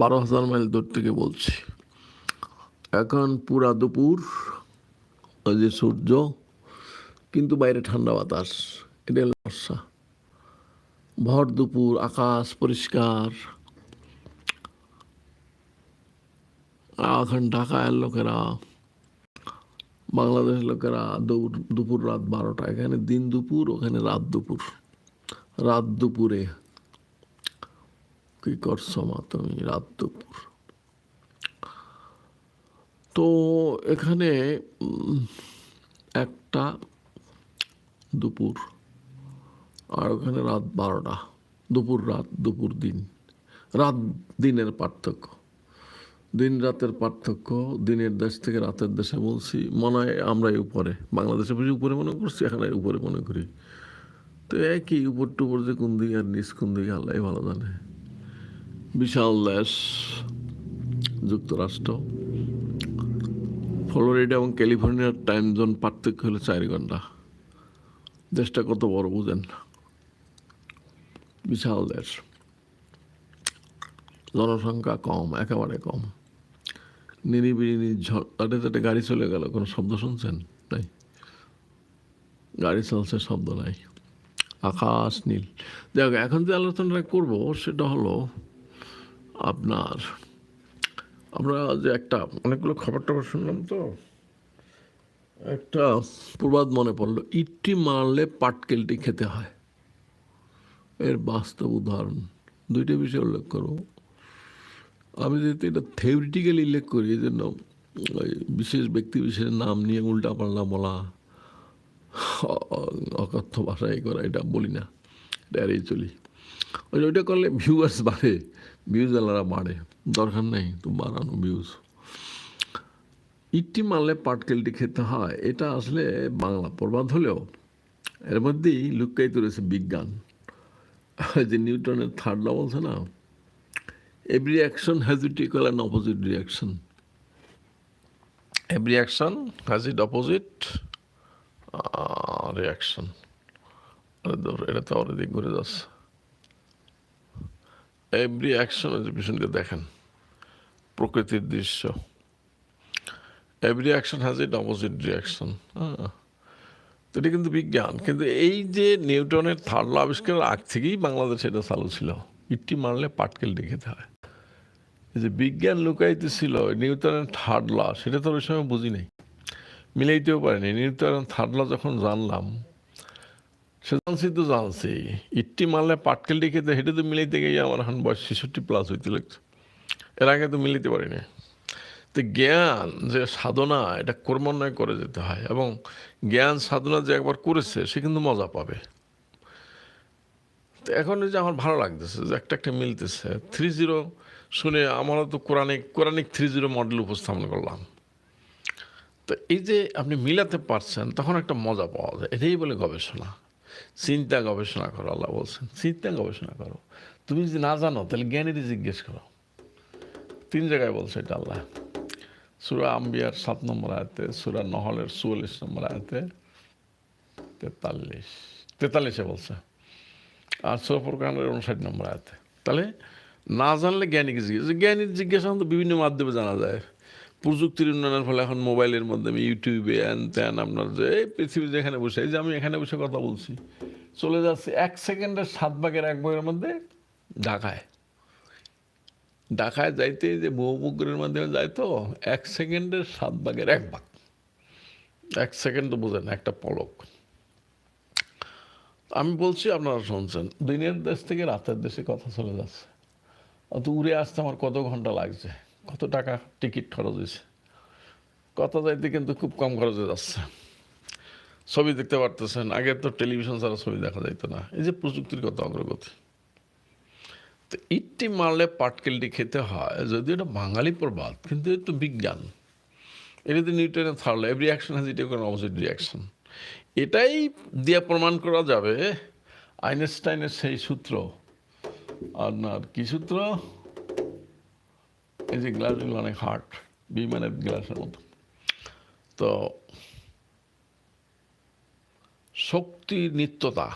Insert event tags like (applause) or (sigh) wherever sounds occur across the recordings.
বারো হাজার মাইল দূর থেকে বলছি। এখন পুরা দুপুর, ওই যে সূর্য, কিন্তু বাইরে ঠান্ডা বাতাস। এটা হলো সমস্যা। ভর দুপুর, আকাশ পরিষ্কার। এখন ঢাকায় লোকেরা, বাংলাদেশের লোকেরা দুপুর রাত বারোটা। এখানে দিন দুপুর, ওখানে রাত দুপুর। রাত দুপুরে কি করছ মা তুমি রাত দুপুর? তো এখানে একটা দুপুর, আর ওখানে রাত বারোটা। দুপুর রাত, দুপুর দিন। রাত দিনের পার্থক্য। দিন রাতের পার্থক্য, দিনের দেশ থেকে রাতের দেশে বলছি, মনে হয় আমরাই উপরে। বাংলাদেশে বেশি উপরে মনে করছি, এখানে উপরে মনে করি। তো একই উপর টুপর যে কোন দিকে আর নিচ কোন দিকে আল্লাহ ভালো জানে। বিশাল দেশ, যুক্তরাষ্ট্র, ফ্লোরিডা এবং ক্যালিফোর্নিয়ার টাইম জোন পার্থক্য হলো চার ঘণ্টা। দেশটা কত বড় বুঝেন? বিশাল দেশ। জনসংখ্যা কম, একেবারে কম। নিরিবিলি তাতে তাতে গাড়ি চলে গেল, কোনো শব্দ শুনছেন? নাই। গাড়ি চলছে, শব্দ নাই। আকাশ নীল। দেখ এখন যে আলোচনাটা করব, সেটা হলো আপনার। আমরা যে একটা, অনেকগুলো খবর টবর শুনলাম তো। একটা প্রবাদ মনে পড়ল, ইটটি মারলে পাটকেলটি খেতে হয়। এর বাস্তব উদাহরণ, দুইটা বিষয় উল্লেখ করব আমি যেহেতু এটা থিওরিটিক্যালি উল্লেখ করি, এই জন্য বিশেষ ব্যক্তি বিশেষের নাম নিয়ে উল্টা পাল্টা বলা, অকথ্য ভাষায় করা এটা বলি না, এটা চলি। ওই ওইটা করলে ভিউয়ার্স বাড়ে। ভিউজ আলারা বাড়ে। দরকার নেই তো বাড়ানো ভিউজ ইটটি মারলে পাটকেলটি খেতে হয়। এটা আসলে বাংলা প্রবাদ হলেও এর মধ্যেই লুকায়িত রয়েছে বিজ্ঞান। যে নিউটনের থার্ড ল বলছে না its equal and opposite reaction. Every action has its opposite uh, reaction. আরে ধর, এটা তো অনেক ঘুরে যাচ্ছে। এভরি অ্যাকশন পিছনকে দেখেন, প্রকৃতির দৃশ্য every action has it opposite reaction তো এটা কিন্তু বিজ্ঞান। কিন্তু এই যে নিউটনের থার্ড ল আবিষ্কারের আগ থেকেই বাংলাদেশে এটা চালু ছিল। ইটটি মারলে পাটকেল খেতে হয় যে বিজ্ঞান লুকাইতে ছিল নিউটনের থার্ড ল সেটা তো ওই সময় বুঝি নাই। মিলাইতেও পারিনি। নিউটনের থার্ড ল যখন জানলাম সে জানছি। তো জানছি ইটটি মারলে পাটকেল খেতে হেঁটে তো মিলাইতে গিয়ে আমার এখন বয়স ছেষট্টি প্লাস হইতে লাগছে এর আগে তো মিলাইতে পারিনি। তো জ্ঞান যে সাধনা, এটা ক্রমান্বয়ে করে যেতে হয় এবং জ্ঞান সাধনা যে একবার করেছে, সে কিন্তু মজা পাবে। তো এখন যে আমার ভালো লাগতেছে যে একটা একটা মিলতেছে। থ্রি জিরো শুনে আমারও তো Quranic Quranic three zero model উপস্থাপন করলাম। তো এই যে আপনি মিলাতে পারছেন, তখন একটা মজা পাওয়া যায়। এটাই বলে গবেষণা। চিন্তা গবেষণা করো, আল্লাহ বলছেন, চিন্তা গবেষণা করো। তুমি যদি না জানো, তাহলে জ্ঞানীরই জিজ্ঞেস করো। তিন জায়গায় বলছে এটা আল্লাহ। সুরা আম্বিয়ার সাত নম্বর আয়তে, সুরা নহলের চুয়াল্লিশ নম্বর আয়তে, তেতাল্লিশ, তেতাল্লিশে বলছে। আর সোফর কানের উনষাট নম্বর আয়তে। তাহলে না জানলে জ্ঞানীকে জিজ্ঞেস, জ্ঞানীর জিজ্ঞাসা তো বিভিন্ন মাধ্যমে জানা যায়। প্রযুক্তির উন্নয়নের ফলে এখন মোবাইলের মাধ্যমে ইউটিউবে হ্যান ত্যান আপনার যে এই পৃথিবী যেখানে বসে, এই যে আমি এখানে বসে কথা বলছি, চলে যাচ্ছে এক সেকেন্ডের সাত ভাগের এক ভাগের মধ্যে ঢাকায়। ঢাকায় যাইতে যে বহুপুকুরের মাধ্যমে যায় তো, এক সেকেন্ডের সাত ভাগের এক ভাগ। এক সেকেন্ড তো বোঝেন, একটা পলক। আমি বলছি, আপনারা শুনছেন, দিনের দেশ থেকে রাতের দেশে কথা চলে যাচ্ছে। অত উড়ে আসতে আমার কত ঘণ্টা লাগছে? কত টাকা টিকিট খরচ হয়েছে কথা যাইতে কিন্তু খুব কম খরচে যাচ্ছে। ছবি দেখতে পারতেছেন, আগে তো টেলিভিশন ছাড়া ছবি দেখা যাইতো না। এই যে প্রযুক্তির কত অগ্রগতি। তো ইটটি মারলে পাটকেলটি খেতে হয় যদি এটা বাঙালি প্রবাদ, কিন্তু এ তো বিজ্ঞান। এটা তো নিউটনের third every action has it কোনো অপোজিট রিয়াকশন এটাই দিয়ে প্রমাণ করা যাবে, আইনস্টাইনের সেই সূত্র। আপনার কি সূত্র? এই যে গ্লাসগুলো অনেক হার্ট বিমানের গ্লাসের মতো। তো শক্তি, নিত্যতা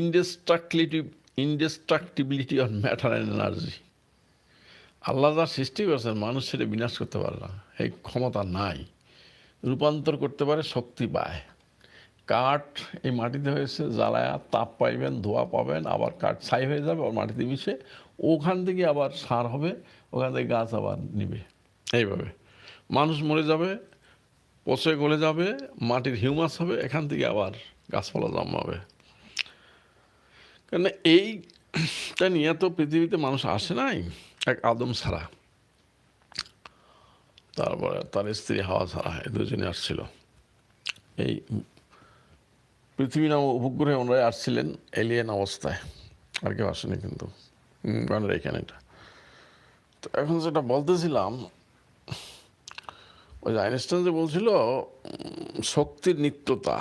indestructive indestructibility of matter and energy Allah যা সৃষ্টি করেছেন, মানুষ সেটা বিনাশ করতে পারে না। এই ক্ষমতা নাই। রূপান্তর করতে পারে, শক্তি পায়। কাঠ এই মাটিতে হয়েছে, জ্বালায়া তাপ পাইবেন, ধোয়া পাবেন, আবার কাঠ ছাই হয়ে যাবে আবার মাটিতে মিশে ওখান থেকে আবার সার হবে, ওখান থেকে গাছ আবার নিবে। এইভাবে। মানুষ মরে যাবে, পচে গলে যাবে, মাটির হিউমাস হবে, এখান থেকে আবার গাছপালা জন্মাবে। কারণ এইটা নিয়ে তো পৃথিবীতে মানুষ আসে নাই? এক আদম ছাড়া। তারপরে তার স্ত্রী হাওয়া ছাড়া এই দুজনে আসছিল। এই পৃথিবী নাম উপগ্রহে ওনারা আসছিলেন এলিয়েন অবস্থায়। আর কেউ আসেনি কিন্তু। গানের এখানে এটা। তো এখন যেটা বলতেছিলাম, ওই আইনস্টাইন যে বলছিল শক্তির নিত্যতা,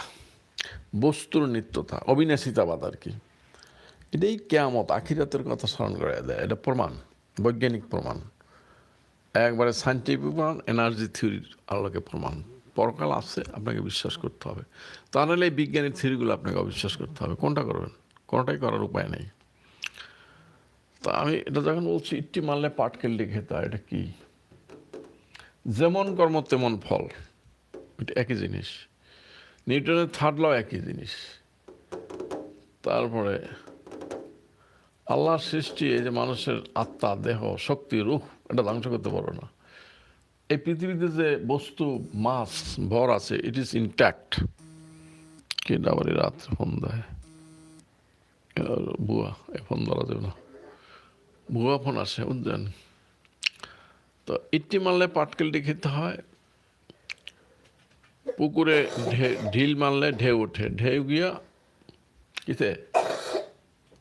বস্তুর নিত্যতা, অবিনাশিতাবাদ আর কি, এটাই কেয়ামত, আখিরাতের কথা স্মরণ করে দেয়। এটা প্রমাণ, বৈজ্ঞানিক প্রমাণ। একবারে সাইন্টিফিক প্রমাণ এনার্জি থিওরির আলোকে প্রমাণ। পরকাল আছে, আপনাকে বিশ্বাস করতে হবে। তা নাহলে এই বিজ্ঞানের থিওরিগুলো আপনাকে অবিশ্বাস করতে হবে। কোনটা করবেন? কোনটাই করার উপায় নেই। তা আমি এটা যখন বলছি, ইট্টি মারলে পাটকেল খেতে হয় এটা কি? যেমন কর্ম, তেমন ফল। এটা একই জিনিস। নিউটনের থার্ড ল একই জিনিস। তারপরে, আল্লাহর সৃষ্টি, এই যে মানুষের আত্মা, দেহ, শক্তি, রূহ, এটা ধ্বংস করতে পারো না। এই পৃথিবীতে যে বস্তু মাস ভর আছে ইট ইজ ইনট্যাক্ট কে ডাবারি রাত, ফোন দেয়। বুয়া এ ফোন ধরা যাবে না। ভুয়া ফোন আসে বুঝলেন? তো ইট্টি মারলে পাটকেলটি খেতে হয়, পুকুরে ঢিল মারলে ঢেউ ওঠে। ঢেউ গিয়া কিতে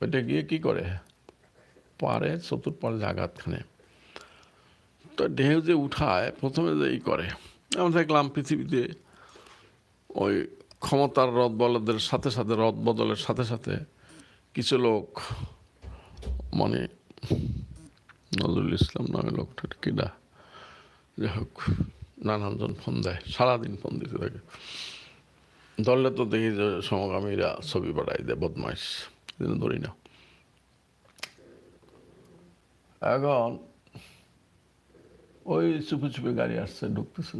ওইটা গিয়ে কি করে? পারে চতুর্পার জাগাতখানে। তো ঢেউ যে উঠায়, প্রথমে যে ই করে, আমরা দেখলাম পৃথিবীতে ওই ক্ষমতার রদ বলদের সাথে সাথে, রদ বদলের সাথে সাথে কিছু লোক মানে নজরুল ইসলাম নামে লোকটা কিনা যাই হোক, নানানজন ফোন দেয়, সারাদিন ফোন দিতে থাকে। ধরলে তো দেখি যে সমগামীরা ছবি পাঠাই দেয়, বদমাইশ ধরি না। এখন ওই চুপে চুপে গাড়ি আসছে, ঢুকতেছে,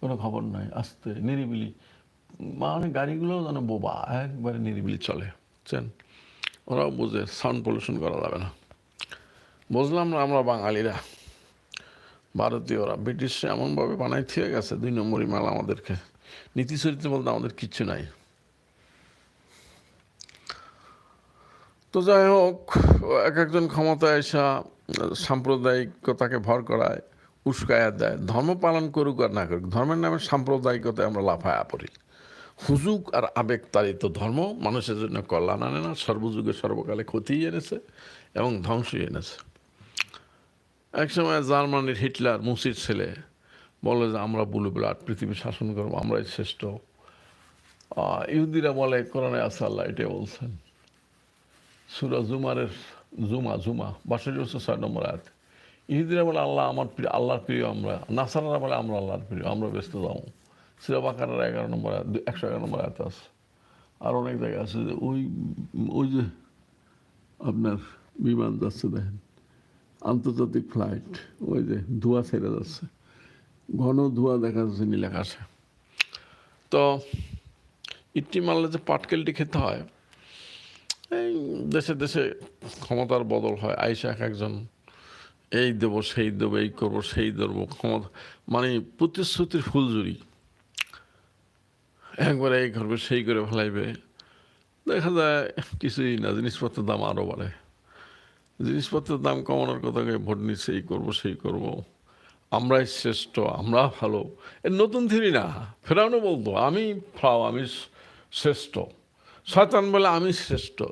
কোনো খবর নাই, আসতে, নিরিবিলি। মানে গাড়িগুলো যেন বোবা, একবারে নিরিবিলি চলে, বুঝছেন? ওরাও বুঝে, সাউন্ড পলিউশন করা যাবে না। বুঝলাম না আমরা বাঙালিরা। ভারতীয়রা। ব্রিটিশরা এমনভাবে বানাই থেকে গেছে দুই নম্বরই মাল আমাদেরকে। নীতি চরিত্র বলতে আমাদের কিচ্ছু নাই। তো যাই হোক, এক একজন ক্ষমতায় এসা সাম্প্রদায়িকতাকে ভর করায় উস্কায়া দেয়। ধর্ম পালন করুক আর না করুক, ধর্মের নামে সাম্প্রদায়িকতায় আমরা লাফায়া পড়ি। হুজুক আর আবেগ তাড়িত ধর্ম মানুষের জন্য কল্যাণ আনে না, সর্বযুগে সর্বকালে ক্ষতিই এনেছে এবং ধ্বংসই এনেছে। একসময় জার্মানির হিটলার মুসির ছেলে বলে যে, আমরা বুলু ব্লাড, পৃথিবী শাসন করব, আমরাই শ্রেষ্ঠ। ইহুদিরা বলে, কোরআনে আছে আল্লাহ, এটাই বলছেন। সুরা জুমারের, জুমা জুমা, বাষট্টি বছর ছয় নম্বর আয়াত। ইহুদিরা বলে, আল্লাহ আমার প্রিয় আল্লাহর প্রিয় আমরা। নাসারারা বলে, আমরা আল্লাহর প্রিয়, আমরা ব্যস্ত যাব। সুরা বাকারের এগারো নম্বর আয়াত একশো এগারো নম্বর আয়াত আছে। আর অনেক জায়গায় আছে যে, ওই ওই যে আপনার বিমান যাচ্ছে দেখেন। আন্তর্জাতিক ফ্লাইট, ওই যে ধোঁয়া ছেড়ে যাচ্ছে। ঘন ধোঁয়া দেখা যাচ্ছে নীল আকাশে। তো ইট্টি মারলে যে পাটকেলটি খেতে হয়, এই দেশে দেশে ক্ষমতার বদল হয়। আইসা এক একজন, এই দেব, সেই দেবো, এই করব, সেই ধরবো, ক্ষমতা মানে প্রতিশ্রুতির ফুলজুরি একবারে এই করবে, সেই করে ফেলাইবে। দেখা যায় কিছুই না, জিনিসপত্রের দাম আরও বাড়ে। জিনিসপত্রের দাম কমানোর কথা ভোট নিচ্ছে এই করব, সেই করব। আমরাই শ্রেষ্ঠ, আমরা ভালো। এর নতুন থিরি না। ফেরাউনও বলতো, আমি ফ্রাও আমি শ্রেষ্ঠ। শয়তান বলে, আমি শ্রেষ্ঠ।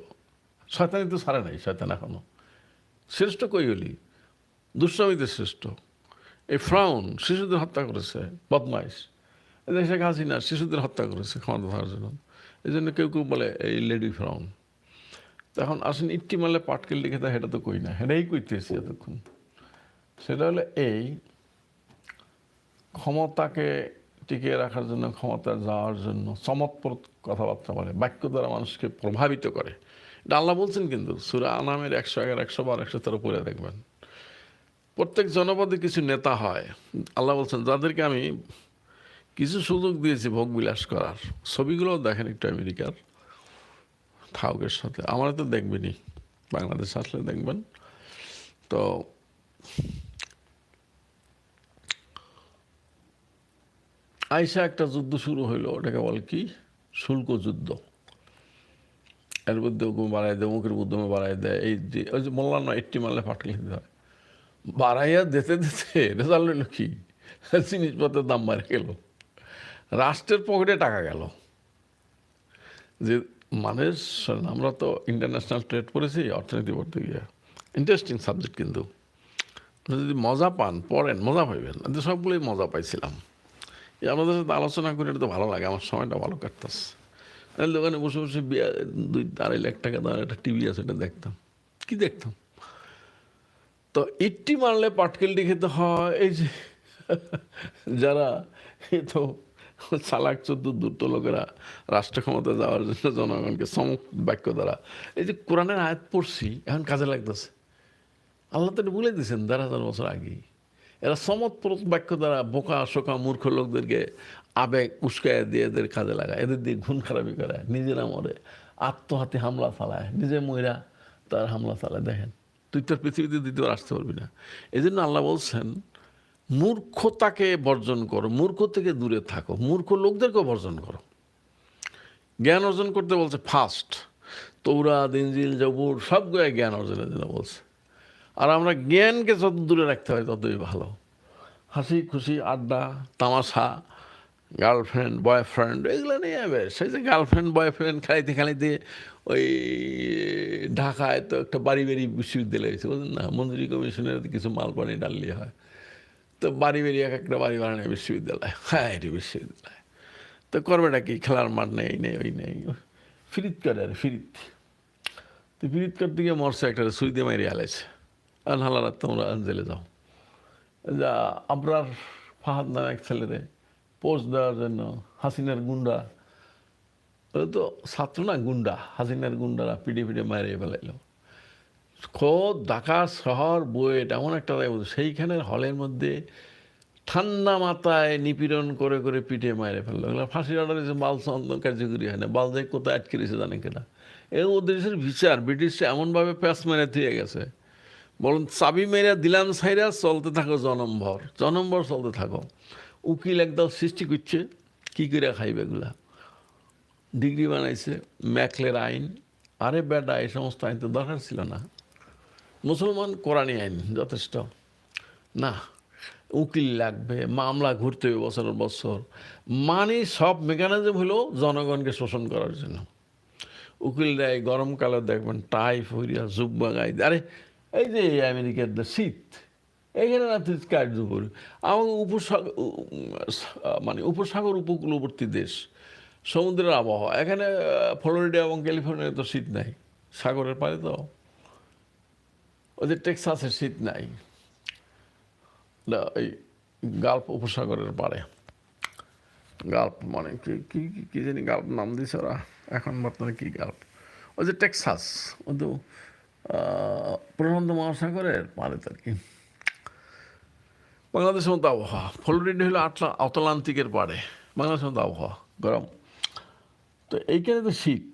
শয়তানি তো সারে নাই, শয়তান এখনও। শ্রেষ্ঠ কই হলি দুষ্টামিতে শ্রেষ্ঠ। এই ফ্রাউন শিশুদের হত্যা করেছে, বদমাইশ। শেখ হাসিনা শিশুদের হত্যা করেছে ক্ষমতা থাকার জন্য। এই জন্য কেউ কেউ বলে, এই লেডি ফ্রাউন। এখন আসেন ইট্টি মারলে পাটকেল লিখে তা সেটা তো কই না। সেটাই কইতেছি এতক্ষণ। সেটা হলো এই ক্ষমতাকে টিকিয়ে রাখার জন্য, ক্ষমতা যাওয়ার জন্য চমৎপর কথাবার্তা বলে, বাক্য দ্বারা মানুষকে প্রভাবিত করে। এটা আল্লাহ বলছেন কিন্তু, সুরা আনামের একশো এগারো, একশো বারো, একশো তেরো পড়ে দেখবেন। প্রত্যেক জনপদে কিছু নেতা হয়। আল্লাহ বলছেন, যাদেরকে আমি কিছু সুযোগ দিয়েছি ভোগ বিলাস করার ছবিগুলো দেখেন একটু আমেরিকার। থাউকের সাথে। আমার তো দেখবেনই, বাংলাদেশ আসলে দেখবেন। তো আইসা একটা যুদ্ধ শুরু হইল, ওটাকে বল কি? শুল্ক যুদ্ধ। এর মধ্যে বাড়াই দেয় মুখের উদ্যমে বাড়াই দেয়। এই যে, ওই যে বললাম না এইটটি মারলে ফাটলে দিতে হয়। বাড়াইয়া দিতে দিতে রেজাল্ট হইল কি? জিনিসপত্রের দাম বাড়ে গেল। রাষ্ট্রের পকেটে টাকা গেল। যে মানে আমরা তো ইন্টারন্যাশনাল ট্রেড পড়েছি অর্থনীতি পড়তে গিয়ে। ইন্টারেস্টিং সাবজেক্ট কিন্তু। যদি মজা পান, পড়েন, মজা পাইবেন সবগুলোই মজা পাইছিলাম। এই আমাদের সাথে আলোচনা করে এটা তো ভালো লাগে, আমার সময়টা ভালো কাটতাস দোকানে বসে বসে দুই, আড়াই লাখ টাকা দেওয়ার একটা টিভি আছে, এটা দেখতাম। কি দেখতাম? তো ইট্টি মারলে পাটকেলটি খেতে হয়, এই যে, যারা এ তো (laughs) চালাক চোদ্দ দুটো লোকেরা রাষ্ট্র ক্ষমতা যাওয়ার জন্য জনগণকে সমক বাক্য দ্বারা। এই যে কোরআনের আয়াত পড়ছি, এখন কাজে লাগতেছে। আল্লাহ তো বলে দিয়েছেন দেড় হাজার বছর আগেই। এরা সমৎপ্রত বাক্য দ্বারা বোকা, শোকা, মূর্খ লোকদেরকে আবেগ উস্কায় দিয়ে এদের কাজে লাগায়। এদের দিয়ে ঘুণ খারাপি করে নিজেরা মরে আত্মহাতে হামলা চালায়, নিজে মহিলা তার হামলা চালায়। দেখেন, তুই তোর পৃথিবীতে দ্বিতীয় আসতে পারবি না। এই জন্য আল্লাহ বলছেন মূর্খতাকে বর্জন করো, মূর্খ থেকে দূরে থাকো, মূর্খ লোকদেরকেও বর্জন করো। জ্ঞান অর্জন করতে বলছে ফার্স্ট তৌরা দিনজিল জবুর সবগুলো জ্ঞান অর্জনের জন্য বলছে। আর আমরা জ্ঞানকে যত দূরে রাখতে হয় ততই ভালো। হাসি খুশি, আড্ডা, তামাশা, গার্লফ্রেন্ড, বয়ফ্রেন্ড, এগুলো নিয়ে বেশ সেই যে গার্লফ্রেন্ড, বয়ফ্রেন্ড খাইতে খাইতে ওই ঢাকায় তো একটা বাড়ি বাড়ি বিশ্ববিদ্যালয় হয়েছে। বুঝলেন না, মন্ত্রী কমিশনের কিছু মাল পানি ডাললে হয়। তো বাড়ি বাড়ি এক একটা বাড়ি বানানো বিশ্ববিদ্যালয়। হ্যাঁ এটি বিশ্ববিদ্যালয়। তো করবেটা কি খেলার মাঠ নেই এই নেই, ওই নেই। ফিরিত করে আর ফিরিত। তো ফিরিত করতে গিয়ে মরছে একটা সুই দিয়ে মারি আলাইছে আর হালারা, তোমরা জেলে যাও। যা আবরার ফাহাদ নামে এক ছেলেরে পোস্ট দেওয়ার জন্য হাসিনার গুন্ডা। তো ছাত্র না, গুন্ডা। হাসিনার গুন্ডারা পিঠে পিঠে মারিয়ে ফেলাইলো। খোদ ঢাকা শহর বুয়েট এমন একটা সেইখানের হলের মধ্যে ঠান্ডা মাথায় নিপীড়ন করে করে পিঠে মারে ফেলল। এগুলো ফাঁসির অর্ডার দিয়েছে বাল কার্যকরী হয় না। বাল যাই কোথায় আটকে রয়েছে জানে কেনা? এ ও দেশের বিচার। ব্রিটিশরা এমনভাবে প্যাস মেরে দিয়ে গেছে। বলুন, চাবি মেরে দিলাম সাইরা চলতে থাকো জনমভর। জনমভর চলতে থাকো। উকিল একদম সৃষ্টি করছে। কী করে খাইবে এগুলা? ডিগ্রি বানাইছে, ম্যাকলের আইন। আরে বেটা, এই সমস্ত আইন তো দরকার ছিল না। মুসলমান কোরআনী আইন, যথেষ্ট। না, উকিল লাগবে, মামলা ঘুরতে হবে বছরের বছর। মানে সব মেকানিজম হলো জনগণকে শোষণ করার জন্য। উকিল দেয় গরমকালে দেখবেন, টাই ফরিয়া জুব্বা গাই আরে, এই যে আমেরিকার শীত, এখানে তুই কার্য করি আমার উপসাগর মানে উপসাগর উপকূলবর্তী দেশ, সমুদ্রের আবহাওয়া। এখানে ফ্লোরিডা এবং ক্যালিফোর্নিয়া তো শীত নাই। সাগরের পারে তো। ওদের টেক্সাসের শীত নাই। এই গাল্প উপসাগরের পারে গাল্প মানে কি কি জানি গাল্প নাম দিছে ওরা। এখন বর্তমানে কি গাল্প ওই যে টেক্সাস, ও তো প্রশান্ত মহাসাগরের পারে আর কি। বাংলাদেশের মতো আবহাওয়া। ফ্লোরিডা হলো আটলা আতলান্তিকের পাড়ে। বাংলাদেশের মতো আবহাওয়া, গরম। তো এইখানে তো শীত।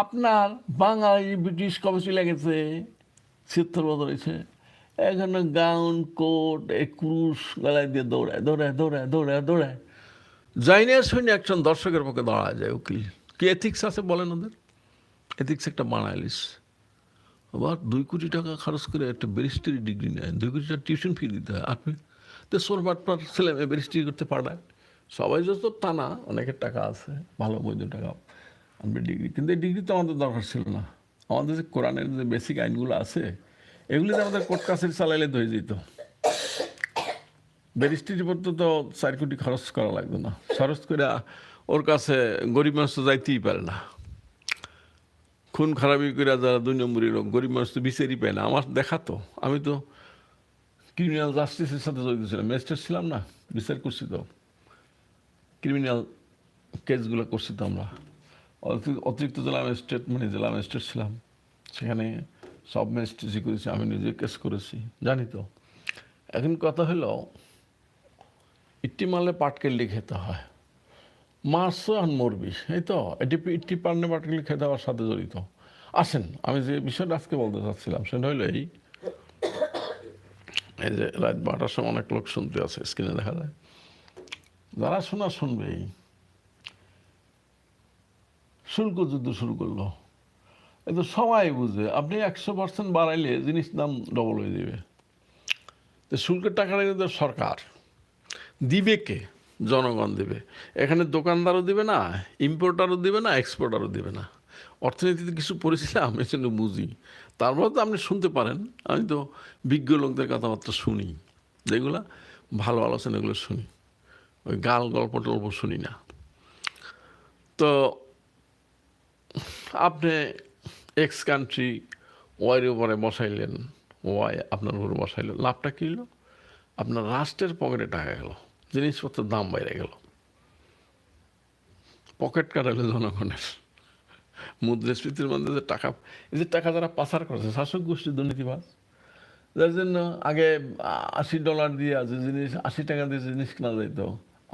আপনার বাঙালি, ব্রিটিশ কবে চলে গেছে? শীতর বদলেছে এখানে গাউন, কোট, এই ক্রুশ গলায় দিয়ে দৌড়ায় দৌড়ায় দৌড়ায় দৌড়ায় দৌড়ায়। যাই না শুনে একজন দর্শকের পক্ষে দাঁড়া যায় উকিল। কি এথিক্স আছে বলেন ওদের? এথিক্স একটা বানাইলিস। আবার দুই কোটি টাকা খরচ করে একটা ব্যারিস্টারি ডিগ্রি নেয়। দুই কোটি টাকা টিউশন ফি দিতে হয়। আপনি তো সোর বাটপার ছেলে মেয়ে ব্যারিস্টারি করতে পারায় সবাই যত তা না, অনেকের টাকা আছে, ভালো বৈধ টাকা আনবে ডিগ্রি কিন্তু এই ডিগ্রি তো আমাদের দরকার ছিল না। আমাদের যে কোরআনের যে বেসিক আইনগুলো আছে এগুলিতে আমাদের কোর্ট কাছের চালাইলে ধরে যেত। ব্যারিস্টারি পড়তে তো চার কোটি খরচ করা লাগতো না। খরচ করে ওর কাছে গরিব মানুষ তো যাইতেই পারে না। খুন খারাপি করে যারা দুই নম্বরই লোক, গরিব মানুষ তো বিচারই পায় না। আমার দেখা তো, আমি তো ক্রিমিনাল জাস্টিসের সাথে জড়িত ছিলাম। ম্যাজিস্ট্রেট ছিলাম না, বিচার করছি তো। ক্রিমিনাল কেসগুলো করছি তো আমরা। অতিরিক্ত জেলা ম্যাজিস্ট্রেট মানে জেলা ম্যাজিস্ট্রেট ছিলাম, সেখানে সব ম্যাজিস্ট্রেটই করেছি, আমি নিজে কেস করেছি, জানি তো। এখন কথা হলো ইট্টি মারলে পাটকেললি খেতে হয়। মাছও আর মরবি, এই তো, এটি ইট্টি পারলে পাটকেলি খেতে হওয়ার সাথে জড়িত। আসেন, আমি যে বিষয়টা আজকে বলতে চাচ্ছিলাম, সেটা হলো এই এই যে রাত বারোটার সময় অনেক লোক শুনতে আছে স্ক্রিনে দেখা যায়। যারা শোনা শুনবেই শুল্ক যুদ্ধ শুরু করল। এ তো সবাই বুঝে, আপনি একশো পার্সেন্ট বাড়াইলে জিনিস দাম ডবল হয়ে যাবে। তো শুল্কের টাকাটা কিন্তু সরকার। দিবে কে? জনগণ দেবে। এখানে দোকানদারও দিবে না ইম্পোর্টারও দিবে না এক্সপোর্টারও দিবে না। অর্থনীতিতে কিছু পরিছিলাম এই জন্য বুঝি। তারপরে তো আপনি শুনতে পারেন, আমি তো বিজ্ঞ লোকদের কথাবার্তা শুনি। যেগুলা ভালো আলোচনা এগুলো শুনি। ওই গাল গল্প টল্প শুনি না। তো আপনি এক্স কান্ট্রি ওয়াইয়ের উপরে বসাইলেন ওয়াই আপনার উপরে বসাইলেন, লাভটা কী হলো? আপনার রাষ্ট্রের পকেটে টাকা গেল, জিনিসপত্রের দাম বাইরে গেল। পকেট কাটাইলো জনগণের, মুদ্রাস্ফীতির মধ্যে যে টাকা, এই যে টাকা যারা পাচার করেছে, শাসক গোষ্ঠী দুর্নীতিবাজ, যার জন্য আগে আশি ডলার দিয়ে যে জিনিস, আশি টাকা দিয়ে জিনিস কেনা যেত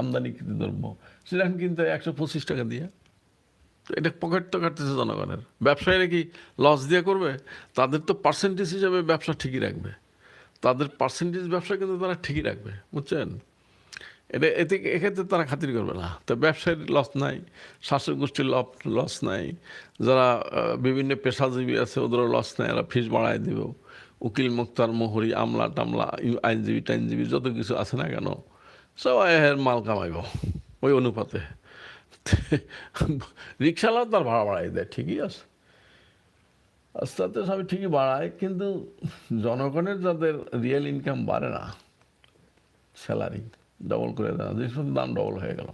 আমদানিকৃত দ্রব্য, সেটা কিন্তু একশো পঁচিশ টাকা দিয়ে। এটা পকেট তো কাটতেছে জনগণের। ব্যবসায়ীরা কি লস দিয়ে করবে? তাদের তো পার্সেন্টেজ হিসাবে ব্যবসা ঠিকই রাখবে। তাদের পার্সেন্টেজ ব্যবসা কিন্তু তারা ঠিকই রাখবে, বুঝছেন? এটা এতে এক্ষেত্রে তারা খাতির করবে না। তো ব্যবসায়ীর লস নাই, শাসক গোষ্ঠীর লস লস নাই, যারা বিভিন্ন পেশাজীবী আছে, ওদেরও লস নাই, এরা ফিস বাড়ায় দিব। উকিল, মুক্তার, মোহরি, আমলা, টামলা আইনজীবী, টাইনজীবী, যত কিছু আছে না কেন, সবাই মাল কামাইব, ওই অনুপাতে। রিক্সাওয়ালাও তার ভাড়া বাড়াই দেয়, ঠিকই আছে। আস্তে আস্তে সবই ঠিকই বাড়ায়, কিন্তু জনগণের যাদের রিয়েল ইনকাম বাড়ে না স্যালারি ডবল করে দেয় না জিনিসপত্রের দাম ডবল হয়ে গেল,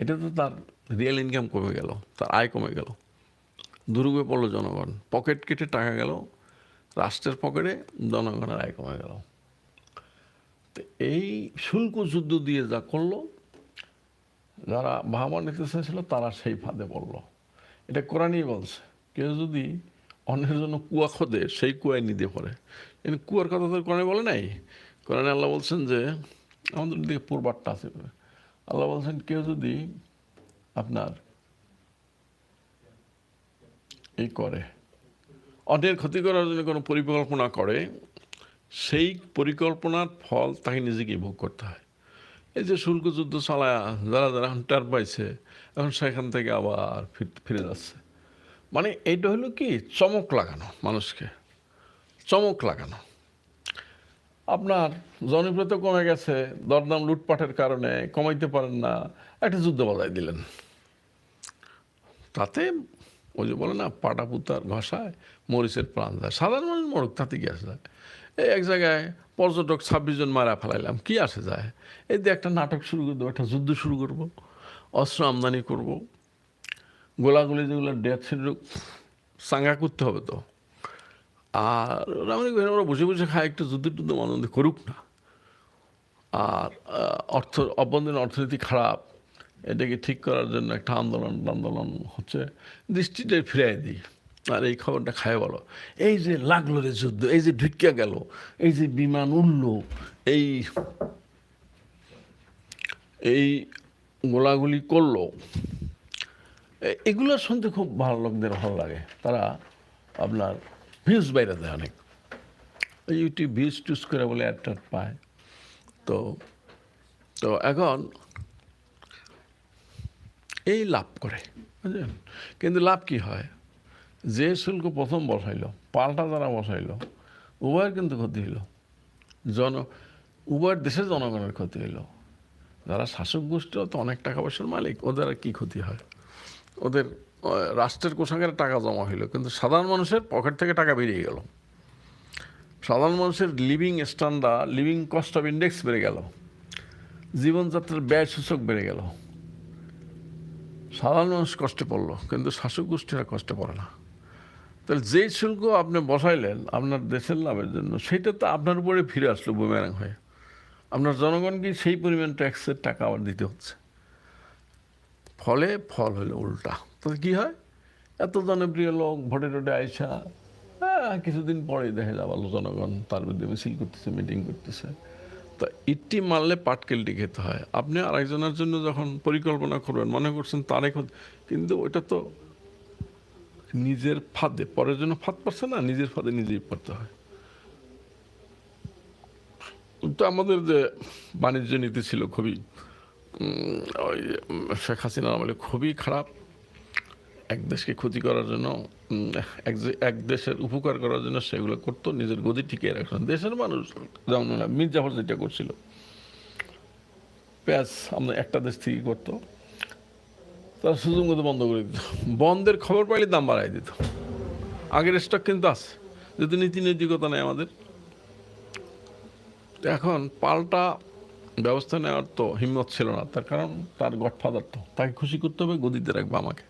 এটা তো তার রিয়েল ইনকাম কমে গেল, তার আয় কমে গেল। দুর্ভোগে পড়ল জনগণ পকেট কেটে টাকা গেল, রাষ্ট্রের পকেটে জনগণের আয় কমে গেল। তো এই শুল্ক যুদ্ধ দিয়ে যা করল যারা ভাবা নিতে চাইছিল তারা সেই ফাঁদে পড়ল। এটা কোরআনই বলছে, কেউ যদি অন্যের জন্য কুয়া খোদে, সেই কুয়ায় নিতে পারে কিন্তু কুয়ার কথা তো কোরআনে বলে নাই। কোরআনে আল্লাহ বলছেন যে, আমাদের দিকে পূর্বারটা আছে। আল্লাহ বলছেন, কেউ যদি আপনার এই করে, অন্যের ক্ষতি করার জন্য কোনো পরিকল্পনা করে, সেই পরিকল্পনার ফল তাকে নিজেকেই ভোগ করতে হয়। এই যে শুল্ক যুদ্ধ চালায় যারা যারা এখন টার পাইছে, এখন সেখান থেকে আবার ফিরে যাচ্ছে। মানে এইটা হলো কি? চমক লাগানো মানুষকে। চমক লাগানো। আপনার জনপ্রিয়তা কমে গেছে, দরদাম লুটপাটের কারণে কমাইতে পারেন না, একটা যুদ্ধ বাজায় দিলেন। তাতে ওই যে বলে না পাটা পুতার ঘষায় মরিচের প্রাণ যায়। সাধারণ মানুষ মরুক, তাতে আসে যায়? এই এক জায়গায় পর্যটক ছাব্বিশ জন মারা ফেলাইলাম। কি আসে যায়? এই দিয়ে একটা নাটক শুরু করে দেবো একটা যুদ্ধ শুরু করব, অস্ত্র আমদানি করব, গোলাগুলি যেগুলো ডেথ সেগুলো সাঙ্গা করতে হবে তো। আর ওরা মনে করেন ওরা বসে বসে খায় একটু যুদ্ধ টুদ্ধ আনন্দ করুক না। আর অর্থ, অভ্যন্তরীণ অর্থনীতি খারাপ, এটাকে ঠিক করার জন্য একটা আন্দোলন আন্দোলন হচ্ছে দৃষ্টিটা ফিরিয়ে দিই। আর, এই খবরটা খায় বলো। এই যে লাগল রে যুদ্ধ, এই যে ঢুকিয়া গেল, এই যে বিমান উঠল এই এই গোলাগুলি করল এগুলো শুনতে খুব ভালো লোকদের ভালো লাগে। তারা আপনার ভিউজ বাইরে দেয় অনেক। ইউটিউব ভিউজ টুস করে বলে অ্যাড পায়। তো তো এখন এই লাভ করে, বুঝলেন? কিন্তু লাভ কি হয়? যে শুল্ক প্রথম বসাইল, পাল্টা যারা বসাইলো, উভয়ের কিন্তু ক্ষতি হইল। জন, উভয়ের দেশের জনগণের ক্ষতি হইল। যারা শাসক গোষ্ঠীও তো অনেক টাকা পয়সার মালিক, ওদের আর কী ক্ষতি হয়? ওদের রাষ্ট্রের কোষাগারে টাকা জমা হইল, কিন্তু সাধারণ মানুষের পকেট থেকে টাকা বেরিয়ে গেল। সাধারণ মানুষের living standard living cost of index বেড়ে গেল। জীবনযাত্রার ব্যয় সূচক বেড়ে গেল। সাধারণ মানুষ কষ্টে পড়ল, কিন্তু শাসক গোষ্ঠীরা কষ্টে পড়ে না। তাহলে যেই শুল্ক আপনি বসাইলেন আপনার দেশের লাভের জন্য, সেটা তো আপনার উপরে ফিরে আসলো বুমেরাং হয়ে। আপনার জনগণকে সেই পরিমাণ ট্যাক্সের টাকা আবার দিতে হচ্ছে। ফলে ফল হলো উল্টা। তাহলে কী হয়? এত জনপ্রিয় লোক ভোটে টোটে আইসা হ্যাঁ কিছুদিন পরেই দেখা যাবে জনগণ তার বিরুদ্ধে মিছিল করতেছে মিটিং করতেছে। তা ইটটি মারলে পাটকেলটি খেতে হয়। আপনি আরেকজনের জন্য যখন পরিকল্পনা করবেন, মনে করছেন তারে কিন্তু ওইটা তো নিজের ফাঁদে, পরের জন্য ফাঁদ পাচ্ছে না, নিজের ফাঁদে নিজেই পড়তে হয়। তো আমাদের যে বাণিজ্য নীতি ছিল খুবই ওই শেখ হাসিনার আমলে খুবই খারাপ। এক দেশকে ক্ষতি করার জন্য এক এক দেশের উপকার করার জন্য সেগুলো করতো, নিজের গদি টিকিয়ে রাখতো। দেশের মানুষ, যেমন মির্জাফর যেটা করছিল। পেঁয়াজ আমরা একটা দেশ থেকে করতো। তারা সুযোগ মতো বন্ধ করে দিত। বন্ধের খবর পাইলে দাম বাড়াই দিত। আগের স্টক কিন্তু আছে, যেহেতু নীতি নৈতিকতা নেই আমাদের। এখন পাল্টা ব্যবস্থা নেওয়ার তো হিম্মত ছিল না, তার কারণ তার গডফাদার তো। তাকে খুশি করতে হবে, গদিতে রাখবে আমাকে।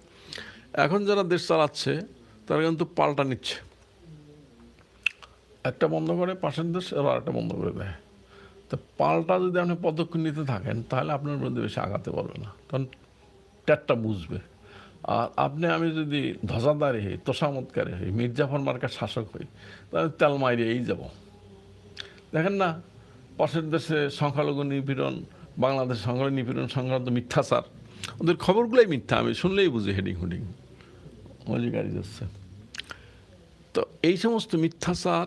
এখন যারা দেশ চালাচ্ছে, তারা কিন্তু পাল্টা নিচ্ছে। একটা বন্ধ করে পাশের দেশ, এবার একটা বন্ধ করে দেয়। তো পাল্টা যদি আপনি পদক্ষেপ নিতে থাকেন, তাহলে আপনার মধ্যে বেশি আগাতে পারবে না। কারণ ট্যাটটা বুঝবে। আর আপনি, আমি যদি ধ্বজাদারি হই, তোষামতকারী হই মির্জাফর মার্কার শাসক হই, তাহলে তেল মাইরিয়েই যাব। দেখেন না, পাশের দেশে সংখ্যালঘু নিপীড়ন, বাংলাদেশ সংখ্যালঘু নিপীড়ন সংক্রান্ত মিথ্যাচার, ওদের খবরগুলোই মিথ্যা, আমি শুনলেই বুঝি হেডিং হুডিং। মজি গাড়ি যাচ্ছে তো এই সমস্ত মিথ্যাচার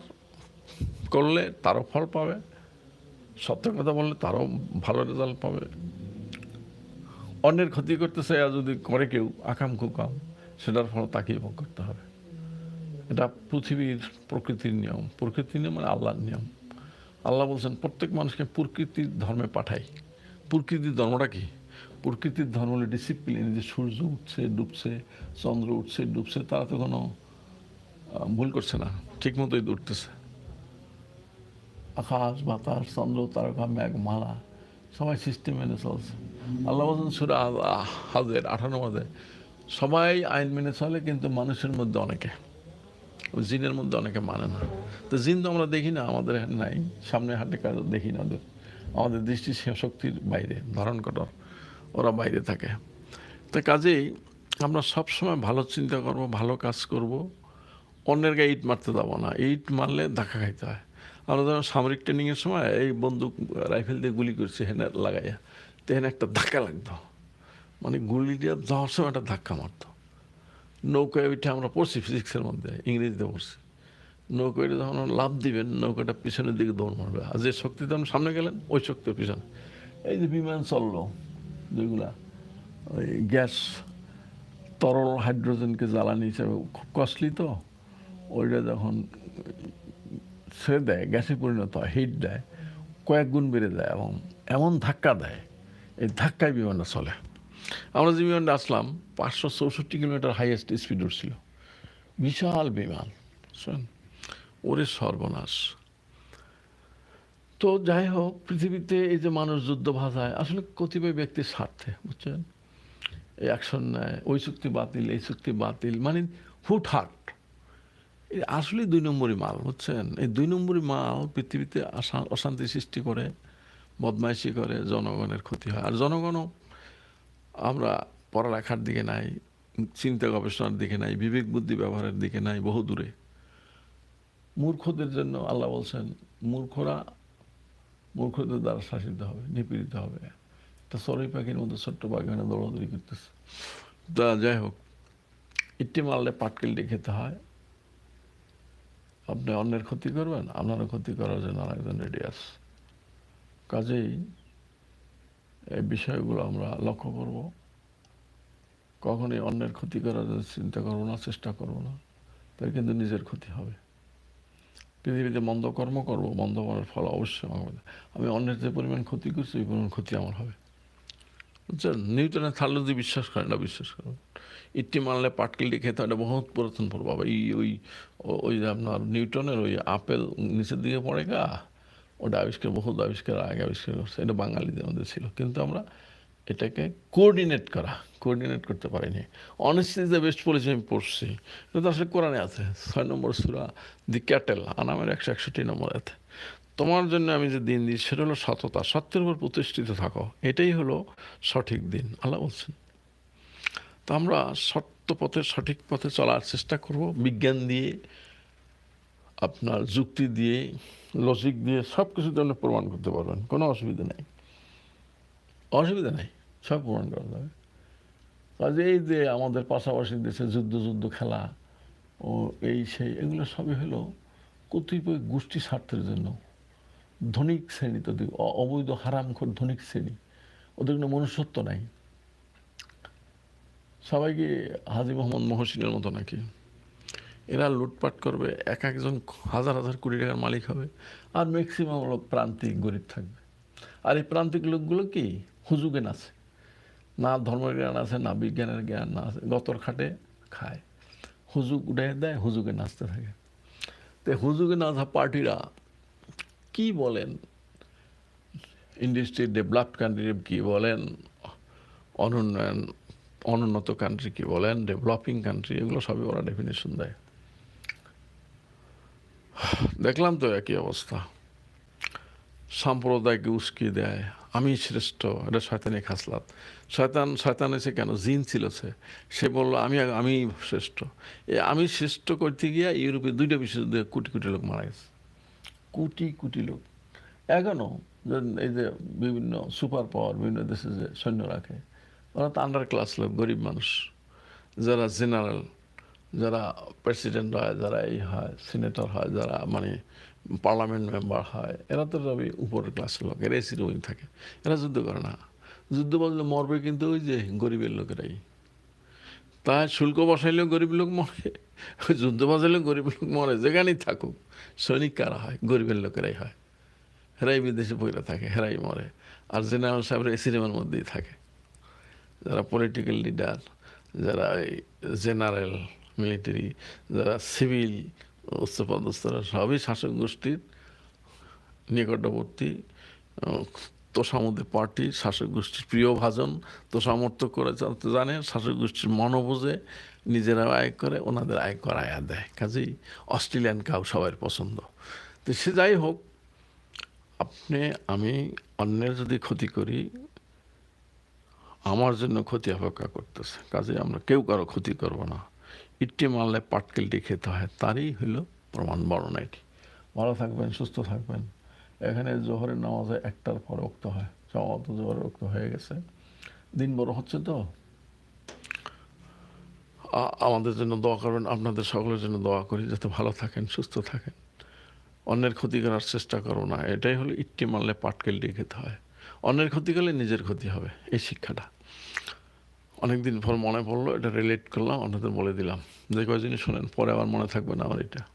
করলে তারও ফল পাবে, সত্য কথা বললে তারও ভালো রেজাল্ট পাবে। অন্যের ক্ষতি করতে চাই আর যদি করে কেউ আকাম কুকাম সেটার ফল তাকে ভোগ করতে হবে। এটা পৃথিবীর প্রকৃতির নিয়ম। প্রকৃতির নিয়ম মানে আল্লাহর নিয়ম। আল্লাহ বলছেন, প্রত্যেক মানুষকে প্রকৃতির ধর্মে পাঠাই। প্রকৃতির ধর্মটা কি? প্রকৃতির ধর্ম হলো ডিসিপ্লিন যে সূর্য উঠছে, ডুবছে, চন্দ্র উঠছে, ডুবছে, তারা তো কোনো ভুল করছে না। ঠিক মতোই উঠতেছে আকাশ, বাতাস, চন্দ্র, তারকা, মেঘ, মালা। সবাই সিস্টেম মেনে চলছে। আল্লাহ বলছেন সুরা হাজের আঠারো মাঝে সবাই আইন মেনে চলে, কিন্তু মানুষের মধ্যে অনেকে জিনের মধ্যে অনেকে মানে না। তো জিন তো আমরা দেখি না, আমাদের নাই, সামনে হাটে কাজ দেখি না ওদের। আমাদের দৃষ্টি শক্তির বাইরে, ধারণ করার, ওরা বাইরে থাকে। তো কাজেই আমরা সবসময় ভালো চিন্তা করব, ভালো কাজ করব, অন্যের গায়ে ইট মারতে যাব না, ইট মারলে ধাক্কা খাইতে হয়। আমরা যখন সামরিক ট্রেনিংয়ের সময় এই বন্দুক রাইফেল দিয়ে গুলি করছি, হেনে লাগাইয়া। তো হেনে একটা ধাক্কা লাগতো। মানে গুলি দিয়ে যাওয়ার সময় একটা ধাক্কা মারতো। নৌকায় উঠে আমরা পড়ছি ফিজিক্সের মধ্যে, ইংরেজিতে পড়ছি। নৌকায় যখন লাভ দিবেন, নৌকাটা পিছনের দিকে দৌড় মারবে। আর যে শক্তিতে আপনি সামনে গেলেন, ওই শক্তির পিছনে। এই যে বিমান চলল, যেগুলা ওই গ্যাস তরল হাইড্রোজেনকে জ্বালানি হিসাবে খুব কস্টলি তো। ওইটা যখন ছেড়ে দেয়, গ্যাসে পরিণত হয় হিট দেয়, কয়েক গুণ বেড়ে দেয় এবং এমন ধাক্কা দেয়, এই ধাক্কায় বিমানটা চলে। আমরা যে বিমানটা আসলাম, পাঁচশো চৌষট্টি কিলোমিটার হাইয়েস্ট স্পিড উঠছিল বিশাল বিমান শোন ওরে সর্বনাশ। তো যাই হোক, পৃথিবীতে এই যে মানুষ যুদ্ধ ভাষায় আসলে কতিপয় ব্যক্তির স্বার্থে, বুঝছেন? এই অ্যাকশন নেয়, ওই চুক্তি বাতিল, এই চুক্তি বাতিল মানে হুটহাট। এই আসলে দুই নম্বরই মাল, বুঝছেন? এই দুই নম্বরই মাল পৃথিবীতে অশান্তি সৃষ্টি করে, বদমাইশি করে, জনগণের ক্ষতি হয়। আর জনগণও আমরা পড়ালেখার দিকে নাই, চিন্তা গবেষণার দিকে নাই, বিবেক বুদ্ধি ব্যবহারের দিকে নাই, বহু দূরে। মূর্খদের জন্য আল্লাহ বলছেন, মূর্খরা মূর্খদের দ্বারা শাসিত হবে, নিপীড়িত হবে। তা সরই পাখির মতো ছোট্ট মানে দৌড়াদৌড়ি করতেছে। তা যাই হোক ইট্টি মারলে পাটকেলটি খেতে হয়। আপনি অন্যের ক্ষতি করবেন, আপনারও ক্ষতি করার জন্য আরেকজন রেডি আছে কাজেই এই বিষয়গুলো আমরা লক্ষ্য করব। কখনোই অন্যের ক্ষতি করার জন্য চিন্তা করব না, চেষ্টা করব না। তাই কিন্তু নিজের ক্ষতি হবে। পৃথিবীতে মন্দ কর্ম করব, মন্দ করার ফল অবশ্যই আমার আমি অন্যের যে পরিমাণ ক্ষতি করছি, ওই পরিমাণ ক্ষতি আমার হবে। নিউটনের থাল যদি বিশ্বাস করেন না, বিশ্বাস করেন। ইট্টি মারলে পাটকেলটি খেতে এটা বহুত পুরাতন প্রভাব এই, ওই ওই আপনার নিউটনের ওই আপেল নিচের দিকে পড়ে গা, ওটা আবিষ্কার, বহুত আবিষ্কার, আগে আবিষ্কার করছে। এটা বাঙালিদের মধ্যে ছিল। কিন্তু আমরা এটাকে কোঅর্ডিনেট করা, কোঅর্ডিনেট করতে পারিনি। অনেস্টি দ্য বেস্ট পলিসি আমি পড়ছি। এটা তো আসলে কোরআনে আছে। ছয় নম্বর সুরা দি ক্যাটেল আনামের একশো একষট্টি নম্বর আছে তোমার জন্য আমি যে দিন দিই সেটা হলো সততা। সত্যের উপর প্রতিষ্ঠিত থাকো। এটাই হলো সঠিক দিন। আল্লাহ বলছেন। তো আমরা সত্য পথে সঠিক পথে চলার চেষ্টা করব। বিজ্ঞান দিয়ে, আপনার যুক্তি দিয়ে লজিক দিয়ে সব কিছু আপনি প্রমাণ করতে পারবেন। কোনো অসুবিধা নেই। অসুবিধা নেই। সব প্রমাণ করা যাবে। কাজে এই যে আমাদের পাশাপাশি দেশে যুদ্ধ যুদ্ধ, খেলা ও এই সেই, এগুলো সবই হলো কতিপয় গোষ্ঠী স্বার্থের জন্য। ধনিক শ্রেণি তো অবৈধ হারামখোর ধনিক শ্রেণি। ওদের কোনো মনুষ্যত্ব নাই। সবাইকে হাজি মোহাম্মদ মহসিনের মতো নাকি? এরা লুটপাট করবে, এক একজন হাজার হাজার কোটি টাকার মালিক হবে, আর ম্যাক্সিমাম লোক প্রান্তিক গরিব থাকবে। আর এই প্রান্তিক লোকগুলো কি? হুজুগে নাচে। না ধর্মের জ্ঞান আছে, না বিজ্ঞানের জ্ঞান না আছে, গতর খাটে খায়। হুজুগ উঠে দেয়, হুজুগে নাচতে থাকে। তো হুজুগে নাচা পার্টিরা কি বলেন? ইন্ডাস্ট্রি ডেভেলপড কান্ট্রি কি বলেন? অনুন্নয়ন, অনুন্নত কান্ট্রি কি বলেন? ডেভেলপিং কান্ট্রি এগুলো সবই ওরা ডেফিনেশন দেয়। দেখলাম তো একই অবস্থা। সাম্প্রদায়কে উস্কি দেয়। আমি শ্রেষ্ঠ, এটা শয়তানি খাসলাত। শয়তান শয়তান এসে কেন? জিন ছিল সে। সে বলল, আমি আমি শ্রেষ্ঠ। আমি শ্রেষ্ঠ করতে গিয়ে ইউরোপে দুইটা বিশ্বযুদ্ধে কোটি কোটি লোক মারা গেছে। কোটি কোটি লোক। এখনও এই যে বিভিন্ন সুপার পাওয়ার বিভিন্ন দেশে যে সৈন্য রাখে, ওরা তো আন্ডার ক্লাস লোক, গরিব মানুষ। যারা জেনারেল, যারা প্রেসিডেন্ট হয়, যারা এই হয়, সিনেটর হয়, যারা মানে পার্লামেন্ট মেম্বার হয়, এরা তো সবই উপরের ক্লাসের লোক, এরা এসি রুমে থাকে। এরা যুদ্ধ করে না। যুদ্ধ বললে মরবে কিন্তু ওই যে গরিবের লোকেরাই। তাই শুল্ক বসাইলেও গরিব লোক মরে, যুদ্ধ বাজাইলেও গরিব লোক মরে, যেখানেই থাকুক। সৈনিক কারা হয় গরিবের লোকেরাই হয়। হেরাই বিদেশে পড়ে থাকে হেরাই মরে। আর জেনারেল সাহেবরা এই সিনেমার মধ্যেই থাকে। যারা পলিটিক্যাল লিডার যারা এই জেনারেল মিলিটারি যারা সিভিল উচ্চপদস্থরা সবই শাসক গোষ্ঠীর নিকটবর্তী। আহ, তোষামুদ্দি পার্টি শাসক গোষ্ঠীর প্রিয় ভাজন তোষামর্থ করে জানে শাসক গোষ্ঠীর মনোবোঝে নিজেরা আয় করে, ওনাদের আয় করায় দেয়। কাজেই অস্ট্রেলিয়ান কাউ সবার পছন্দ। তো সে যাই হোক, আপনি, আমি অন্যের যদি ক্ষতি করি, আমার জন্য ক্ষতি অপেক্ষা করতেছে। কাজে আমরা কেউ কারও ক্ষতি করব না। ইট্টি মারলে পাটকেলটি খেতে হয়, তারই হলো প্রমাণ বর্ণনা এটি। ভালো থাকবেন, সুস্থ থাকবেন। এখানে জোহরের নামাজে একটার পর রক্ত হয়। সম্ভবত জোহরের রক্ত হয়ে গেছে। দিন বড় হচ্ছে তো? আমাদের জন্য দোয়া করবেন, আপনাদের সকলের জন্য দোয়া করি, যাতে ভালো থাকেন, সুস্থ থাকেন। অন্যের ক্ষতি করার চেষ্টা করো না, এটাই হলো ইট্টি মারলে পাটকেল দিয়ে খেতে হয়। অন্যের ক্ষতি করলে নিজের ক্ষতি হবে, এই শিক্ষাটা। অনেকদিন পর মনে পড়ল, এটা রিলেট করলাম, আপনাদের বলে দিলাম। যে কয় জিনিস শোনেন, পরে আবার মনে থাকবে না আমার এটা।